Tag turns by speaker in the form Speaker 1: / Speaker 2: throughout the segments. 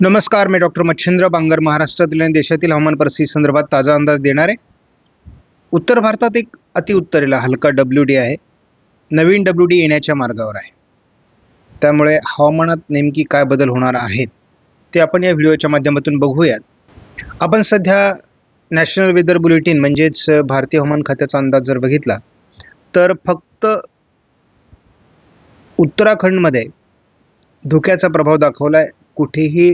Speaker 1: नमस्कार मी डॉक्टर मच्छिंद्र बांगर महाराष्ट्रातील आणि देशातील हवामान परिस्थिती संदर्भात ताजा अंदाज देणार. आहे उत्तर भारतात एक अतिउत्तरेला हलका डब्ल्यू डी आहे. नवीन डब्ल्यू डी येण्याच्या मार्गावर आहे. त्यामुळे हवामानात नेमकी काय बदल होणार आहेत ते आपण या व्हिडिओच्या माध्यमातून बघूयात. आपण सध्या नॅशनल वेदर बुलेटिन म्हणजेच भारतीय हवामान खात्याचा अंदाज जर बघितला तर फक्त उत्तराखंडमध्ये धुक्याचा प्रभाव दाखवला आहे कुठेही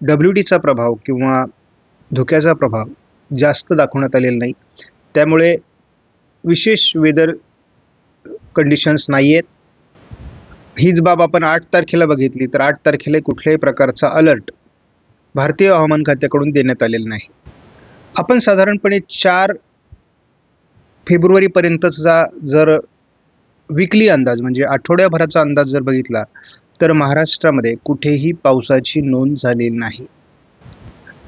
Speaker 1: डब्ल्यू डीचा प्रभाव किंवा धुक्याचा प्रभाव जास्त दाखवण्यात आलेला नाही. त्यामुळे विशेष वेदर कंडिशन्स नाही आहेत हीच बाब आपण आठ तारखेला बघितली तर आठ तारखेला कुठल्याही प्रकारचा अलर्ट भारतीय हवामान खात्याकडून देण्यात आलेला नाही. आपण साधारणपणे चार फेब्रुवारीपर्यंतचा जर विकली अंदाज म्हणजे आठवड्याभराचा अंदाज जर बघितला तर महाराष्ट्रामध्ये कुठेही पावसाची नोंद झालेली नाही.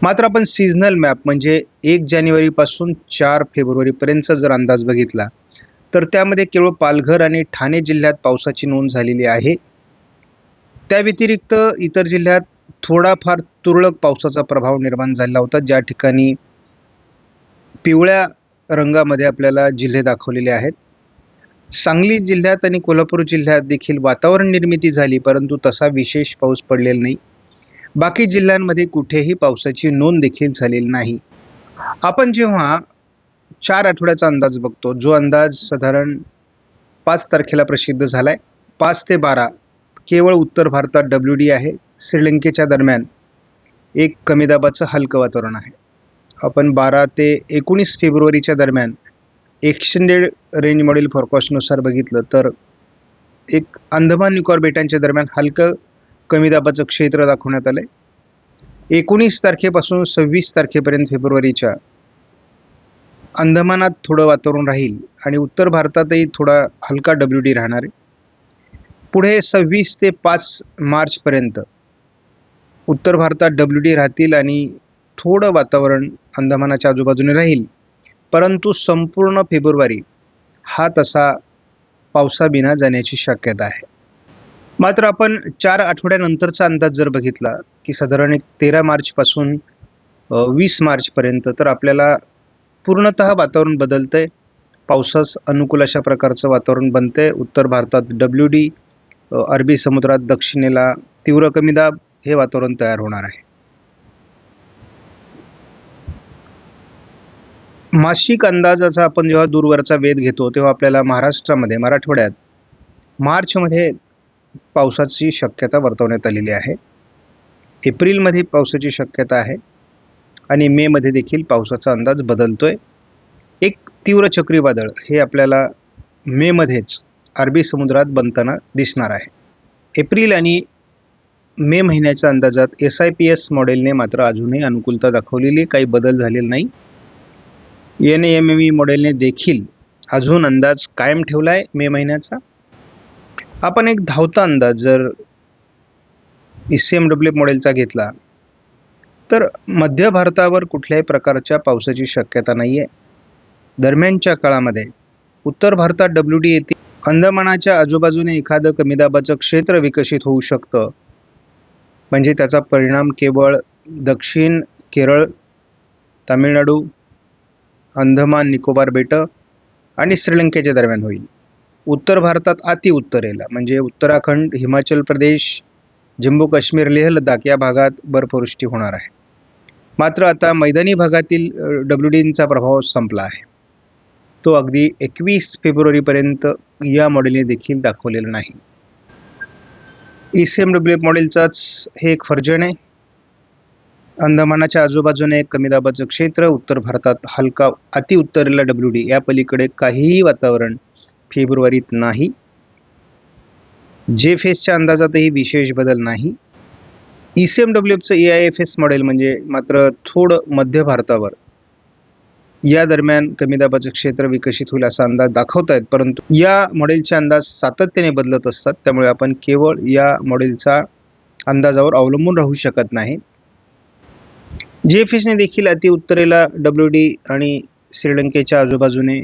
Speaker 1: मात्र आपण सीझनल मॅप म्हणजे एक जानेवारीपासून चार फेब्रुवारीपर्यंतचा जर अंदाज बघितला तर त्यामध्ये केवळ पालघर आणि ठाणे जिल्ह्यात पावसाची नोंद झालेली आहे. त्या व्यतिरिक्त इतर जिल्ह्यात थोडाफार तुरळक पावसाचा प्रभाव निर्माण झालेला होता ज्या ठिकाणी पिवळ्या रंगामध्ये आपल्याला जिल्हे दाखवलेले आहेत. सांगली जिल्ह्यात आणि कोल्हापूर जिल्ह्यात देखील वातावरण निर्मिती झाली परंतु तसा विशेष पाऊस पडलेला नाही. बाकी जिल्ह्यांमध्ये कुठेही पावसाची नोंद देखील झालेली नाही. आपण जेव्हा चार आठवड्याचा अंदाज बघतो जो अंदाज साधारण पाच तारखेला प्रसिद्ध झाला आहे पाच ते बारा केवळ उत्तर भारतात डब्ल्यू डी आहे. श्रीलंकेच्या दरम्यान एक कमी दाबाचं हलकं वातावरण आहे. आपण बारा ते एकोणीस फेब्रुवारीच्या दरम्यान एक्सटेंडेड रेंज मॉडेल फोरकास्टनुसार बघितलं तर एक अंदमान निकोबार बेटांच्या दरम्यान हलकं कमी दाबाचं क्षेत्र दाखवण्यात आलं आहे एकोणीस तारखेपासून सव्वीस तारखेपर्यंत फेब्रुवारीच्या अंदमानात थोडं वातावरण राहील आणि उत्तर भारतातही थोडा हलका डब्ल्यू डी राहणार आहे. पुढे सव्वीस ते पाच मार्चपर्यंत उत्तर भारतात डब्ल्यू डी राहतील आणि थोडं वातावरण अंदमानाच्या आजूबाजूने राहील. परंतु संपूर्ण फेब्रुवारी हा तसा पावसाबिना जाण्याची शक्यता आहे. मात्र आपण चार आठवड्यानंतरचा अंदाज जर बघितला की साधारण एक तेरा मार्चपासून वीस मार्चपर्यंत तर आपल्याला पूर्णत वातावरण बदलतंय. पावसास अनुकूल अशा प्रकारचं वातावरण बनतंय. उत्तर भारतात डब्ल्यू डी अरबी समुद्रात दक्षिणेला तीव्र कमी दाब हे वातावरण तयार होणार आहे. मासिक अंदाजाचा आपण जेव्हा दूरवरचा वेध घेतो तेव्हा आपल्याला महाराष्ट्रामध्ये मराठवाड्यात मार्चमध्ये पावसाची शक्यता वर्तवण्यात आलेली आहे. एप्रिलमध्ये पावसाची शक्यता आहे आणि मेमध्ये देखील पावसाचा अंदाज बदलतो आहे एक तीव्र चक्रीवादळ हे आपल्याला मेमध्येच अरबी समुद्रात बनताना दिसणार आहे. एप्रिल आणि मे महिन्याच्या अंदाजात एस आय पी एस मॉडेलने मात्र अजूनही अनुकूलता दाखवलेली काही बदल झालेला नाही. एन एम एम ई मॉडेलने देखील अजून अंदाज कायम ठेवला आहे मे महिन्याचा? आपण एक धावता अंदाज जर ई सी एम डब्ल्यू मॉडेलचा घेतला तर मध्य भारतावर कुठल्याही प्रकारच्या पावसाची शक्यता नाही आहे दरम्यानच्या काळामध्ये उत्तर भारतात डब्ल्यू डी येते. अंदमानाच्या आजूबाजूने एखादं कमी दाबाचं क्षेत्र विकसित होऊ शकतं. म्हणजे त्याचा परिणाम केवळ दक्षिण केरळ तामिळनाडू अंदमान निकोबार बेटं आणि श्रीलंकेच्या दरम्यान होईल. उत्तर भारतात अति उत्तरेला म्हणजे उत्तराखंड हिमाचल प्रदेश जम्मू काश्मीर लेह लडाख या भागात बर्फवृष्टी होणार आहे. मात्र आता मैदानी भागातील डब्ल्यू डींचा प्रभाव संपला आहे. तो अगदी एकवीस फेब्रुवारीपर्यंत या मॉडेलने देखील दाखवलेला नाही. ई सी एम डब्ल्यू मॉडेलचाच हे एक फर्जन आहे. अंदमानाच्या आजूबाजूने एक कमी दाबाचं क्षेत्र उत्तर भारतात हलका अति उत्तरेला डब्ल्यू डी या पलीकडे काहीही वातावरण फेब्रुवारीत नाही. जे फेसच्या अंदाजातही विशेष बदल नाही. E C M डब्ल्यूचं A I F S model म्हणजे मात्र थोडं मध्य भारतावर. या दरम्यान कमी दाबाचं क्षेत्र विकसित होईल असा अंदाज दाखवत आहेत परंतु या मॉडेलचे अंदाज सातत्याने बदलत असतात त्यामुळे आपण केवळ या मॉडेलचा अंदाजावर अवलंबून राहू शकत नाही. जे एफ एसने देखील अति उत्तरेला डब्ल्यू डी आणि श्रीलंकेच्या आजूबाजूने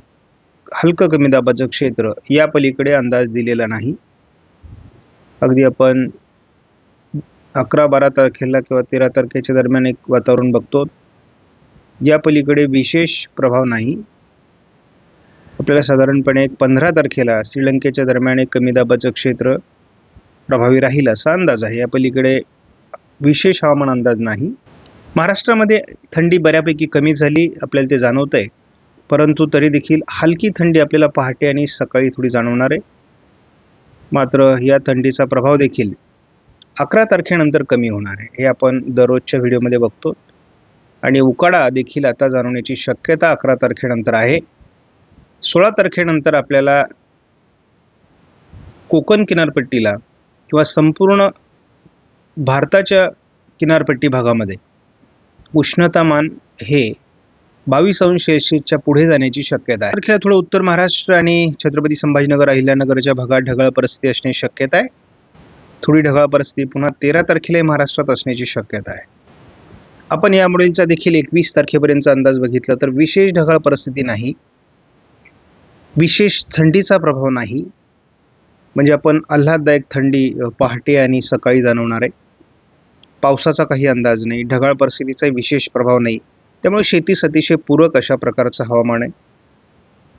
Speaker 1: हलकं कमी दाबाचं क्षेत्र या पलीकडे अंदाज दिलेला नाही. अगदी आपण अकरा बारा तारखेला किंवा तेरा तारखेच्या दरम्यान एक वातावरण बघतो. या पलीकडे विशेष प्रभाव नाही. आपल्याला साधारणपणे एक पंधरा तारखेला श्रीलंकेच्या दरम्यान एक कमी दाबाचं क्षेत्र प्रभावी राहील असा अंदाज आहे. या पलीकडे विशेष हवामान अंदाज नाही. महाराष्ट्रामध्ये थंडी बऱ्यापैकी कमी झाली आपल्याला ते जाणवत आहे परंतु तरी देखील हलकी थंडी आपल्याला पहाटे आणि सकाळी थोडी जाणवणार आहे. मात्र या थंडीचा प्रभाव देखील अकरा तारखेनंतर कमी होणार आहे. हे आपण दररोजच्या व्हिडिओमध्ये बघतो. आणि उकाडा देखील आता जाणवण्याची शक्यता अकरा तारखेनंतर आहे. सोळा तारखेनंतर आपल्याला कोकण किनारपट्टीला किंवा संपूर्ण भारताच्या किनारपट्टी भागामध्ये उष्णतामान हे बावीस अंश सेल्सिअसच्या पुढे जाण्याची शक्यता आहे. तारखेला थोडं उत्तर महाराष्ट्र आणि छत्रपती संभाजीनगर अहिल्यानगरच्या भागात ढगाळ परिस्थिती असण्याची शक्यता आहे. थोडी ढगाळ परिस्थिती पुन्हा तेरा तारखेलाही महाराष्ट्रात असण्याची शक्यता आहे. आपण या देखील एकवीस तारखेपर्यंतचा अंदाज बघितला तर विशेष ढगाळ परिस्थिती नाही. विशेष थंडीचा प्रभाव नाही. म्हणजे आपण आल्हाददायक थंडी पहाटे आणि सकाळी जाणवणार आहे. पावसाचा काही अंदाज नाही ढगाळ परिस्थितीचा विशेष प्रभाव नाही. त्यामुळे शेतीस अतिशय पूरक अशा प्रकारचं हवामान आहे.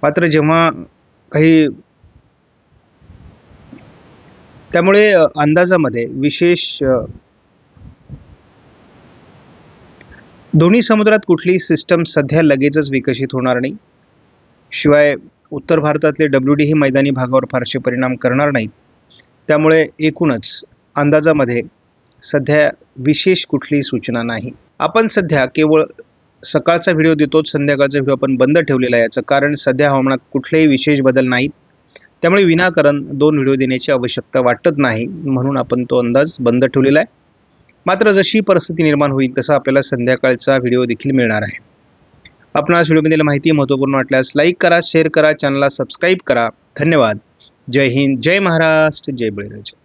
Speaker 1: मात्र जेव्हा काही त्यामुळे अंदाजामध्ये विशेष दोन्ही समुद्रात कुठलीही सिस्टम सध्या लगेचच विकसित होणार नाही. शिवाय उत्तर भारतातले डब्ल्यू डी हे मैदानी भागावर फारसे परिणाम करणार नाहीत. त्यामुळे एकूणच अंदाजामध्ये सध्या विशेष कुठलीही सूचना नाही. आपण सध्या केवळ सकाळचा व्हिडिओ देतोच संध्याकाळचा व्हिडिओ आपण बंद ठेवलेला आहे याचं कारण सध्या हवामानात कुठलेही विशेष बदल नाहीत. त्यामुळे विनाकारण दोन व्हिडिओ देण्याची आवश्यकता वाटत नाही म्हणून आपण तो अंदाज बंद ठेवलेला आहे. मात्र जशी परिस्थिती निर्माण होईल तसा आपल्याला संध्याकाळचा व्हिडिओ देखील मिळणार आहे. आपणास व्हिडिओमधील माहिती महत्त्वपूर्ण वाटल्यास लाईक करा शेअर करा चॅनलला सबस्क्राईब करा. धन्यवाद. जय हिंद जय महाराष्ट्र जय बळीराजा.